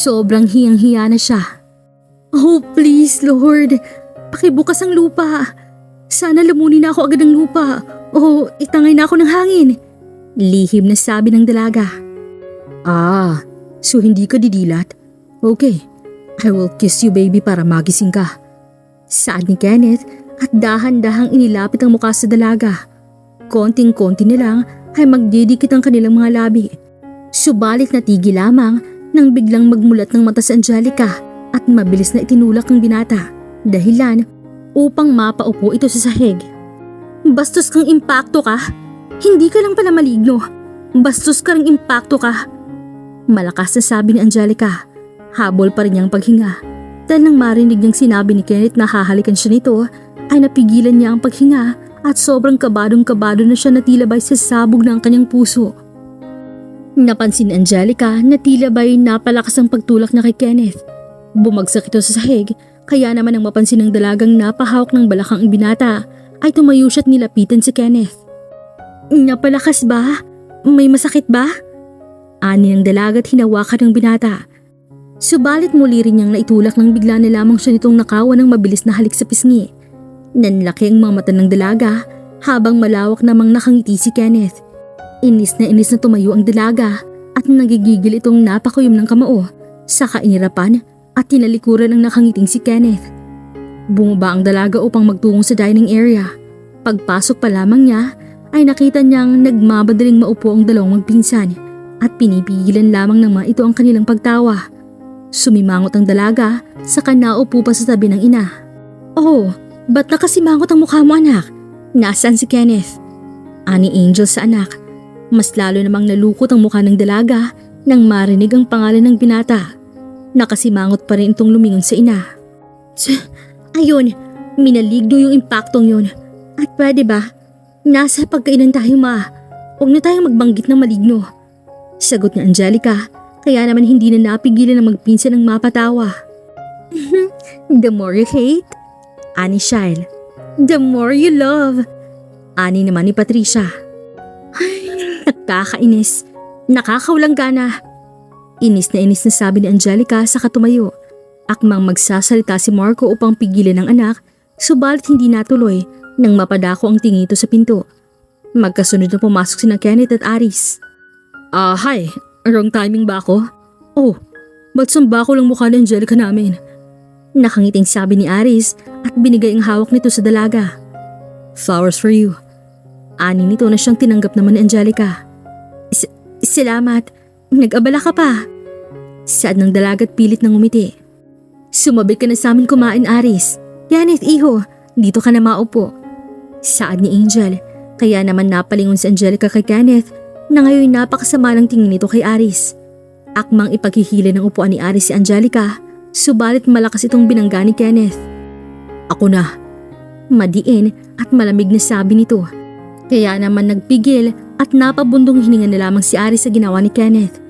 Sobrang hiyang-hiya na siya. Oh please Lord, pakibukas ang lupa. Sana lamunin na ako agad ng lupa o itangay na ako ng hangin. Lihim na sabi ng dalaga. Ah, so hindi ka didilat? Okay, I will kiss you baby para magising ka. Saad ni Kenneth at dahan-dahang inilapit ang mukha sa dalaga. Konting-konti na lang ay magdidikit ang kanilang mga labi. Subalit natigil lamang nang biglang magmulat ng mata si Angelica at mabilis na itinulak ang binata. Dahilan upang mapaupo ito sa sahig. Bastos kang impacto ka? Hindi ka lang pala maligno. Bastos ka ring impacto ka. Malakas na sabi ni Angelica. Habol pa rin niyang paghinga. Dahil nang marinig niyang sinabi ni Kenneth na hahalikan siya nito, ay napigilan niya ang paghinga at sobrang kabadong-kabado na siya na tila ba'y sasabog ang kanyang puso. Napansin ni Angelica na tila ba'y napalakas ang pagtulak na kay Kenneth. Bumagsak ito sa sahig, kaya naman ang mapansin ng dalagang napahawak ng balakang ang binata ay tumayo siya at nilapitan si Kenneth. Napalakas ba? May masakit ba? Ani ng dalaga at hinawakan ng binata. Subalit muli rin niyang naitulak nang bigla na lamang siya nitong nakawa ng mabilis na halik sa pisngi. Nanlaki ang mga mata ng dalaga habang malawak namang nakangiti si Kenneth. Inis na inis na tumayo ang dalaga at nagigigil itong napakuyom ng kamao sa kainirapan at tinalikuran ang nakangiting si Kenneth. Bumaba ang dalaga upang magtungo sa dining area. Pagpasok pa lamang niya ay nakita niyang nagmabadaling maupo ang dalawang magpinsan at pinipigilan lamang ng mga ito ang kanilang pagtawa. Sumimangot ang dalaga saka naupo pa sa tabi ng ina. Oh, ba't nakasimangot ang mukha mo anak? Nasaan si Kenneth? Ani Angel sa anak. Mas lalo namang nalukot ang mukha ng dalaga nang marinig ang pangalan ng binata. Nakasimangot pa rin itong lumingon sa ina. Tsk, ayun, minaligdo yung impaktong yun. At pwede ba? Nasa pagkainan tayo ma. Huwag na tayong magbanggit ng maligno. Sagot ni Angelica, kaya naman hindi na napigilan ng magpinsan ng mapatawa. The more you hate, ani Shile. The more you love, ani naman ni Patricia. Nakakainis. Nakakaulang gana. Inis na inis na sabi ni Angelica sa katumayo. Akmang magsasalita si Marco upang pigilan ang anak, subalit hindi natuloy nang mapadako ang tingin ito sa pinto. Magkasunod na pumasok sina Kenneth at Aris. Ah, hi. Wrong timing ba ako? Oh, ba't samba lang mukha ni Angelica namin? Nakangiting sabi ni Aris at binigay ang hawak nito sa dalaga. Flowers for you. Ani nito na siyang tinanggap naman ni Angelica. Salamat. Nag-abala ka pa. Saad ng dalaga at pilit ng umiti. Sumabit ka na sa amin kumain, Aris. Yanit, iho. Dito ka na maupo. Saad ni Angel. Kaya naman napalingon si Angelica kay Kenneth na ngayon napakasama ng tingin nito kay Aris. Akmang ipaghihila ng upuan ni Aris si Angelica, subalit malakas itong binangga ni Kenneth. Ako na. Madiin at malamig na sabi nito. Kaya naman nagpigil at napabundong hininga na lamang si Aris sa ginawa ni Kenneth.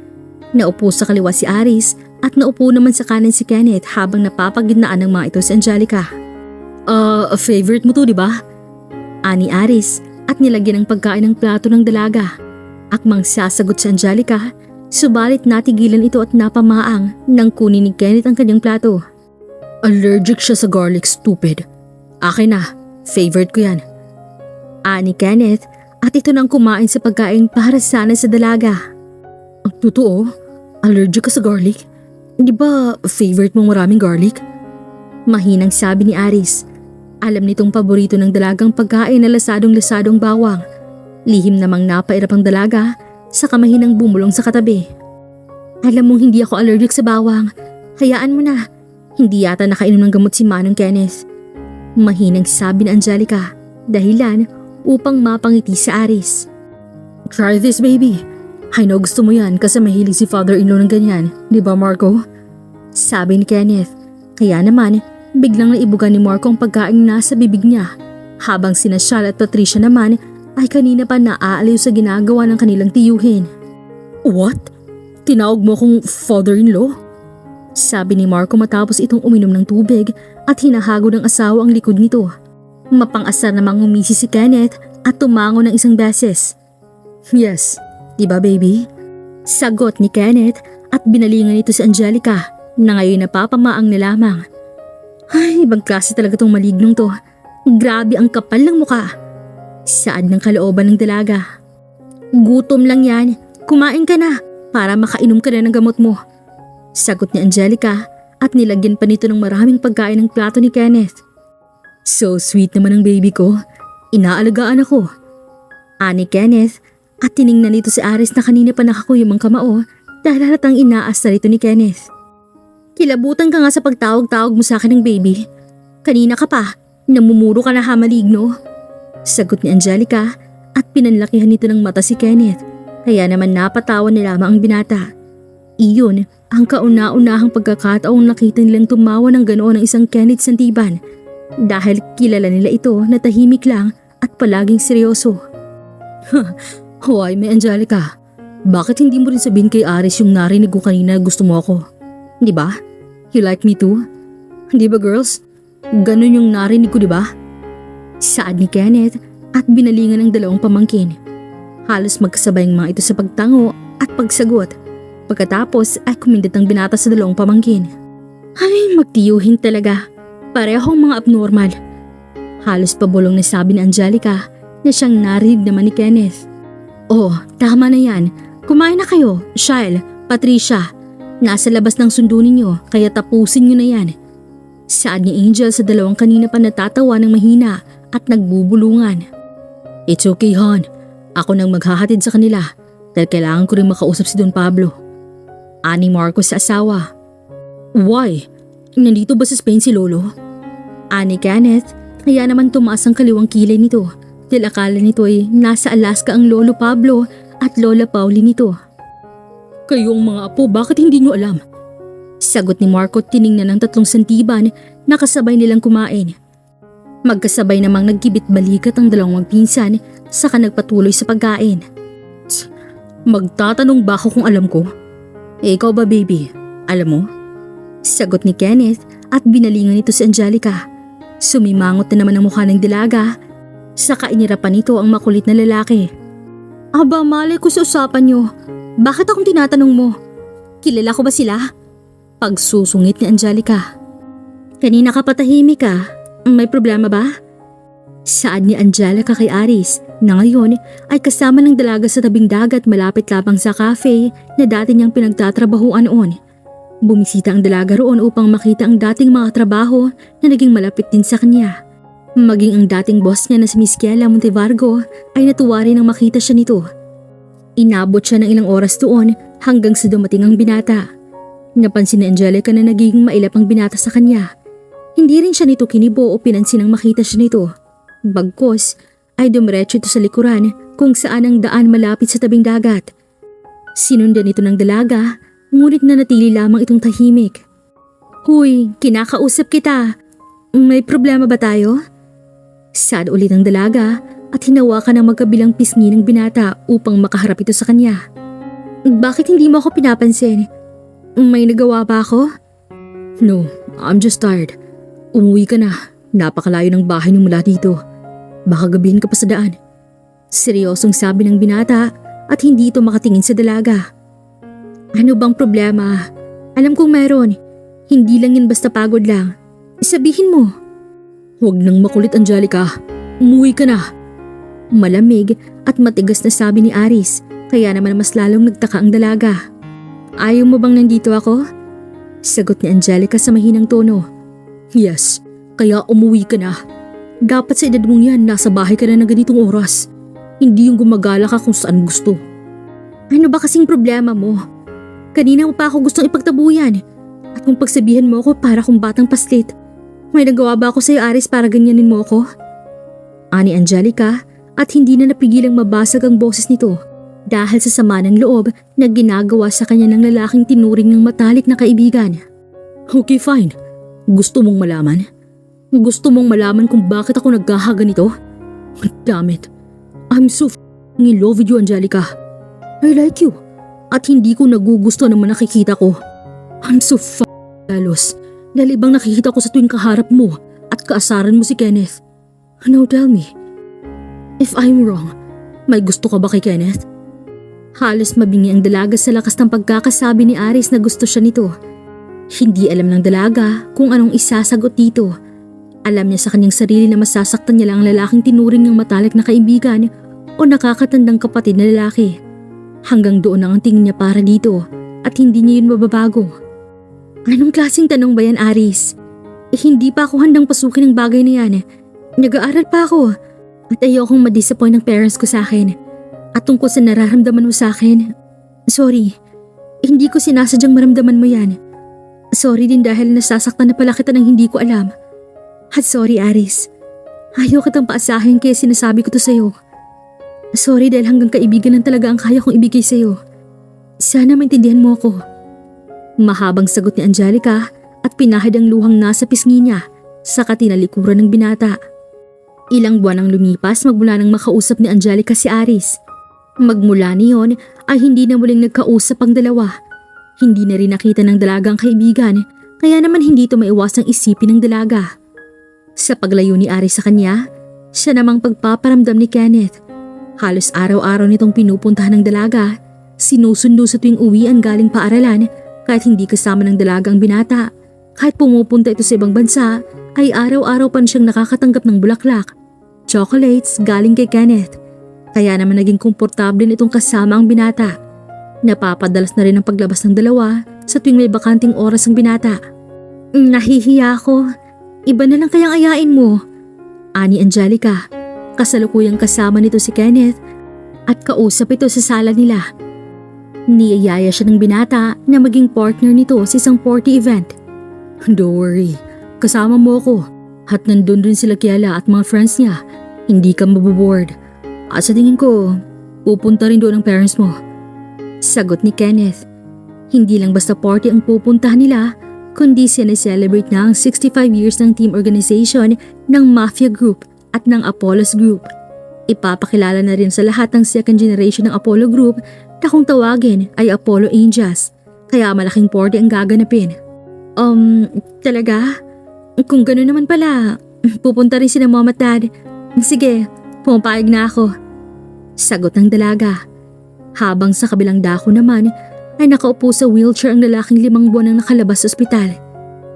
Naupo sa kaliwa si Aris at naupo naman sa kanan si Kenneth habang napapagidnaan ng mga ito si Angelica. Uh, favorite mo to, di ba? Ani Aris at nilagyan ng pagkain ng plato ng dalaga. Akmang sasagot si Angelica, subalit natigilan ito at napamaang nang kunin ni Kenneth ang kanyang plato. Allergic siya sa garlic, stupid. Akin na, favorite ko yan. Ani Kenneth at ito nang kumain sa pagkain para sana sa dalaga. Ang totoo, allergic ka sa garlic? Di ba favorite mong maraming garlic? Mahinang sabi ni Aris. Alam nitong paborito ng dalagang pagkain na lasadong-lasadong bawang. Lihim namang napairap ang dalaga sa kamahinang bumulong sa katabi. Alam mong hindi ako allergic sa bawang. Hayaan mo na. Hindi yata nakainom ng gamot si Manong Kenneth. Mahinang sabi ni Angelica. Dahilan upang mapangiti sa Aris. Try this baby. I know gusto mo yan kasi mahilig si father-in-law ng ganyan. Di ba Marco? Sabi ni Kenneth. Kaya naman, biglang naibugan ni Marco ang pagkain na nasa bibig niya. Habang sina Shal at Patricia naman ay kanina pa naaaliw sa ginagawa ng kanilang tiyuhin. What? Tinawag mo akong father-in-law? Sabi ni Marco matapos itong uminom ng tubig at hinahago ng asawa ang likod nito. Mapang-asar namang umisi si Kenneth at tumango ng isang beses. Yes, di ba baby? Sagot ni Kenneth at binalingan nito si Angelica na ngayon napapamaang na lamang. Ay, ibang klase talaga tong malignong to. Grabe ang kapal ng muka. Saan ng kalooban ng dalaga? Gutom lang yan. Kumain ka na para makainom ka na ng gamot mo. Sagot ni Angelica at nilagyan pa nito ng maraming pagkain ng plato ni Kenneth. So sweet naman ang baby ko. Inaalagaan ako. Ani Kenneth at tiningnan nito si Aris na kanina pa nakakuyom ang kamao dahil halatang inaasar ito ni Kenneth. Kilabutan ka nga sa pagtawag-tawag mo sa akin ng baby. Kanina ka pa, namumuro ka na ha maligno. Sagot ni Angelica at pinanlakihan nito ng mata si Kenneth kaya naman napatawan ni lamang ang binata. Iyon ang kauna-unahang pagkakataong nakita nilang tumawa ng ganoon ng isang Kenneth Santiban dahil kilala nila ito na tahimik lang at palaging seryoso. Hoy, may Angelica. Bakit hindi mo rin sabihin kay Aris yung narinig ko kanina na gusto mo ako? Di ba? You like me too? Di ba girls? Ganon yung narinig ko di ba? Saad ni Kenneth at binalingan ng dalawang pamangkin. Halos magkasabay ang mga ito sa pagtango at pagsagot. Pagkatapos ay kumindat ang binata sa dalawang pamangkin. Ay, magtiyuhin talaga. Parehong mga abnormal. Halos pabulong na sabi ni Angelica na siyang narinig naman ni Kenneth. Oh, tama na yan. Kumain na kayo, Shyle, Patricia. Nasa labas ng sundo ninyo, kaya tapusin nyo na yan. Saad ni Angel sa dalawang kanina pa natatawa ng mahina at nagbubulungan. It's okay, hon. Ako nang maghahatid sa kanila dahil kailangan ko rin makausap si Don Pablo. Ani Marcos sa asawa. Why? Nandito ba sa Spain si Lolo? Ani Kenneth, kaya naman tumaas ang kaliwang kilay nito dahil akala nito ay nasa Alaska ang Lolo Pablo at Lola Pauli nito. Kayong mga apo, bakit hindi nyo alam? Sagot ni Marco tiningnan ng tatlong santiban na kasabay nilang kumain. Magkasabay namang nagkibit balikat ang dalawang magpinsan saka nagpatuloy sa pagkain. Magtatanong ba ako kung alam ko? Eh, ikaw ba baby? Alam mo? Sagot ni Kenneth at binalingan nito si Angelica. Sumimangot na naman ang mukha ng dilaga. Saka inirapan nito ang makulit na lalaki. Aba, malay ko sa usapan nyo. Bakit akong tinatanong mo? Kilala ko ba sila? Pagsusungit ni Angelica. Kanina ka patahimik ka. May problema ba? Saad ni Angelica kay Aris na ngayon ay kasama ng dalaga sa tabing dagat malapit labang sa cafe na dati niyang pinagtatrabahuan noon. Bumisita ang dalaga roon upang makita ang dating mga trabaho na naging malapit din sa kanya. Maging ang dating boss niya na si Miss Kiela Montevargo ay natuwa rin nang makita siya nito. Inabot siya ng ilang oras doon hanggang sa dumating ang binata. Napansin ni Angelica na nagiging mailap ang binata sa kanya. Hindi rin siya nito kinibo o pinansin nang makita siya nito. Bagkos ay dumiretso ito sa likuran kung saan ang daan malapit sa tabing dagat. Sinundan ito ng dalaga ngunit nanatili lamang itong tahimik. Huy, kinakausap kita. May problema ba tayo? Sad ulit ang dalaga at hinawakan ang magkabilang pisngi ng binata upang makaharap ito sa kanya. Bakit hindi mo ako pinapansin? May nagawa ba ako? No, I'm just tired. Umuwi ka na. Napakalayo ng bahay niyo mula dito. Baka gabihin ka pa sa daan. Seryosong sabi ng binata at hindi ito makatingin sa dalaga. Ano bang problema? Alam kong meron. Hindi lang yan basta pagod lang. Sabihin mo. Huwag nang makulit Angelica. Umuwi ka na. Malamig at matigas na sabi ni Aris kaya naman mas lalong nagtaka ang dalaga. Ayaw mo bang nandito ako? Sagot ni Angelica sa mahinang tono. Yes, kaya umuwi ka na. Dapat sa edad mong yan, nasa bahay ka na ng ganitong oras. Hindi yung gumagala ka kung saan gusto. Ano ba kasing problema mo? Kanina mo pa ako gustong ipagtabuyan. At kung pagsabihan mo ako para kung batang paslit, may nagawa ba ako sa'yo Aris para ganyanin mo ako? Ani Angelica at hindi na napigilang mabasag ang boses nito dahil sa sama ng loob na ginagawa sa kanya ng lalaking tinuring ng matalik na kaibigan. Okay fine. Gusto mong malaman? Gusto mong malaman kung bakit ako nagkahaganito? Damn it. I'm so f***ing in love with you, Angelica. I like you. At hindi ko nagugusto naman nakikita ko. I'm so f***ing galos. Dahil ibang nakikita ko sa tuwing kaharap mo at kaasaran mo si Kenneth. Now tell me, if I'm wrong, may gusto ka ba kay Kenneth? Halos mabingi ang dalaga sa lakas ng pagkakasabi ni Aris na gusto siya nito. Hindi alam ng dalaga kung anong isasagot dito. Alam niya sa kanyang sarili na masasaktan niya lang ang lalaking tinuring ng matalik na kaibigan o nakakatandang kapatid na lalaki. Hanggang doon ang tingin niya para dito at hindi niya yun mababago. Anong klaseng tanong ba yan, Aris? Eh, hindi pa ako handang pasukin ng bagay na yan. Nag-aaral pa ako at ayokong ma-disappoint ng parents ko sa akin. At tungkol sa nararamdaman mo sa akin, sorry, hindi ko sinasadyang maramdaman mo yan. Sorry din dahil nasasaktan na pala kita ng hindi ko alam. At sorry, Aris. Ayaw kitang paasahin kaya sinasabi ko to sa'yo. Sorry dahil hanggang kaibigan lang talaga ang kaya kong ibigay sa'yo. Sana maintindihan mo ako. Mahabang sagot ni Angelica at pinahid ang luhang nasa pisngi niya sa katinalikuran ng binata. Ilang buwan ang lumipas magmula nang makausap ni Angelica si Aris. Magmula niyon ay hindi na muling nagkausap ang dalawa. Hindi na rin nakita ng dalagang kaibigan kaya naman hindi ito maiwasang isipin ng dalaga. Sa paglayo ni Aris sa kanya, siya namang pagpaparamdam ni Kenneth. Halos araw-araw nitong pinupuntahan ng dalaga, sinusundo sa tuwing uwian galing paaralan kahit hindi kasama ng dalaga ang binata. Kahit pumupunta ito sa ibang bansa, ay araw-araw pa siyang nakakatanggap ng bulaklak, chocolates galing kay Kenneth. Kaya naman naging komportable nitong kasama ang binata. Napapadalas na rin ang paglabas ng dalawa sa tuwing may bakanting oras ang binata. Nahihiya ako. Iba na lang kayang ayain mo. Ani Angelica, kasalukuyang kasama nito si Kenneth at kausap ito sa sala nila. Niyayaya siya ng binata na maging partner nito sa isang party event. Don't worry, kasama mo ako at nandun rin sila Kiala at mga friends niya. Hindi ka maboboard. At sa tingin ko, pupunta rin doon ang parents mo. Sagot ni Kenneth. Hindi lang basta party ang pupuntahan nila, kundi sineselebrate na ang 65 years ng team organization ng Mafia Group at ng Apollos Group. Ipapakilala na rin sa lahat ng second generation ng Apollo Group na kung tawagin ay Apollo Angels, kaya malaking party ang gaganapin. Um, talaga? Kung gano'n naman pala, pupunta rin si na mom at dad. Sige, pumapayag na ako. Sagot ng dalaga. Habang sa kabilang dako naman ay nakaupo sa wheelchair ang lalaking limang buwan ang nakalabas sa ospital.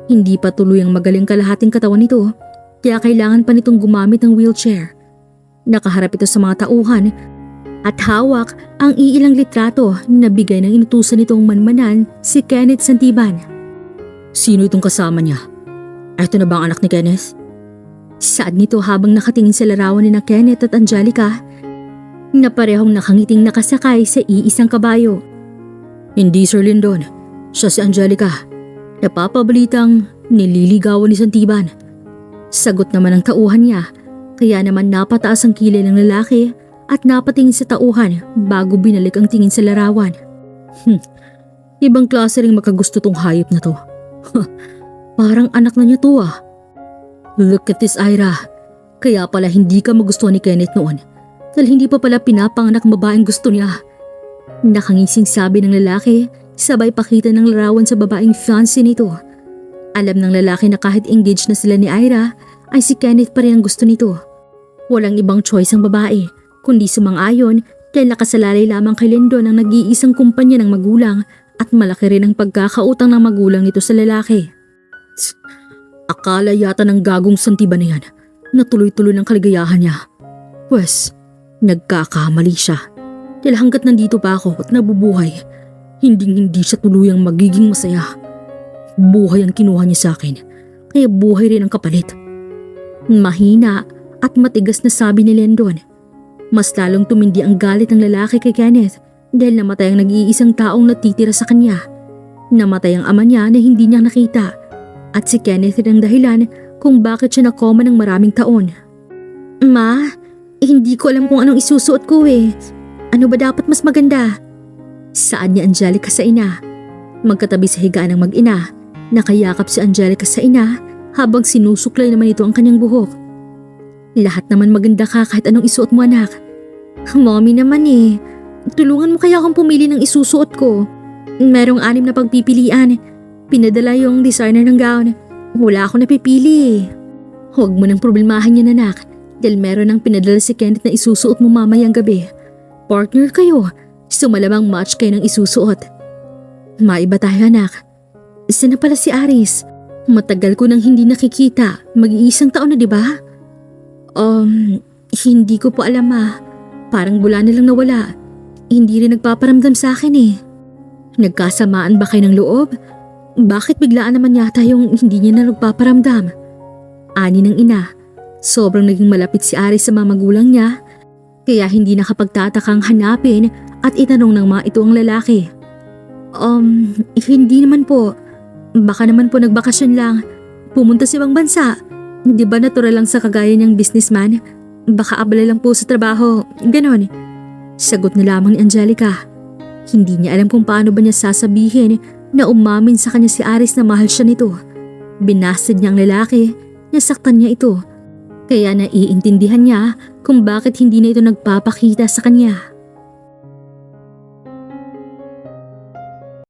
Hindi pa tuloy ang magaling kalahating katawan nito, kaya kailangan pa nitong gumamit ng wheelchair. Nakaharap ito sa mga tauhan at hawak ang iilang litrato na bigay ng inutusan nitong manmanan si Kenneth Santiban. Sino itong kasama niya? Ito na ba ang anak ni Kenneth? Saad nito habang nakatingin sa larawan ni na Kenneth at Angelica na parehong nakangiting nakasakay sa iisang kabayo. Hindi Sir Lindon, siya si Angelica. Napapabalitang nililigawan ni Santiban. Sagot naman ng tauhan niya, kaya naman napataas ang kilay ng lalaki at napatingin sa tauhan bago binalik ang tingin sa larawan. Hmm, ibang klase ring makagusto tong hayop na to. Parang anak na niya to ah. Look at this Ira. Kaya pala hindi ka magustuhan ni Kenneth noon dahil hindi pa pala pinapanganak babaeng gusto niya. Nakangising sabi ng lalaki, sabay pakita ng larawan sa babaeng fiancé nito. Alam ng lalaki na kahit engaged na sila ni Ira, ay si Kenneth pa rin ang gusto nito. Walang ibang choice ang babae, kundi sumang-ayon dahil nakasalalay lamang kay Lindon ang nag-iisang kumpanya ng magulang at malaki rin ang pagkakautang ng magulang nito sa lalaki. Tsk, akala yata ng gagong santiba na yan na tuloy-tuloy ng kaligayahan niya. Pwes, Nagkakamali siya. Dahil hanggat nandito pa ako at nabubuhay, hindi hindi siya tuluyang magiging masaya. Buhay ang kinuha niya sa akin, kaya buhay rin ang kapalit. Mahina at matigas na sabi ni Lendon. Mas lalong tumindi ang galit ng lalaki kay Kenneth dahil namatay ang nag-iisang taong natitira sa kanya. Namatay ang ama niya na hindi niya nakita at si Kenneth ang dahilan kung bakit siya nakoma ng maraming taon. Ma, eh, hindi ko alam kung anong isusuot ko eh. Ano ba dapat mas maganda? Saan ni Angelica sa ina? Magkatabi sa higaan ng mag-ina, nakayakap si Angelica sa ina habang sinusuklay naman ito ang kanyang buhok. Lahat naman maganda ka kahit anong isuot mo anak. Mommy naman eh. Tulungan mo kaya akong pumili ng isusuot ko. Merong anim na pagpipilian. Pinadala yung designer ng gown. Wala ako napipili eh. Huwag mo nang problemahan yan anak dahil meron ang pinadala si Kenneth na isusuot mo mamayang gabi. Partner kayo. So malamang match kayo ng isusuot. Maiba tayo anak. Saan na pala si Aris? Matagal ko nang hindi nakikita. Mag-iisang taon na di ba? Um, hindi ko po alam ma. Parang bula na lang nawala. Hindi rin nagpaparamdam sa akin eh. Nagkasamaan ba kayo ng loob? Bakit biglaan naman yata yung hindi niya na nagpaparamdam? Ani ng ina, sobrang naging malapit si Aris sa mga magulang niya, kaya hindi nakapagtatakang hanapin at itanong ng mga ito ang lalaki. Um, hindi naman po. Baka naman po nagbakasyon lang. Pumunta sa ibang bansa. Di ba natural lang sa kagaya niyang businessman? Baka abala lang po sa trabaho. Ganon. Sagot na lamang ni Angelica. Hindi niya alam kung paano ba niya sasabihin na umamin sa kanya si Aris na mahal siya nito. Binasted niya ang lalaki, nasaktan niya ito. Kaya naiintindihan niya kung bakit hindi na ito nagpapakita sa kanya.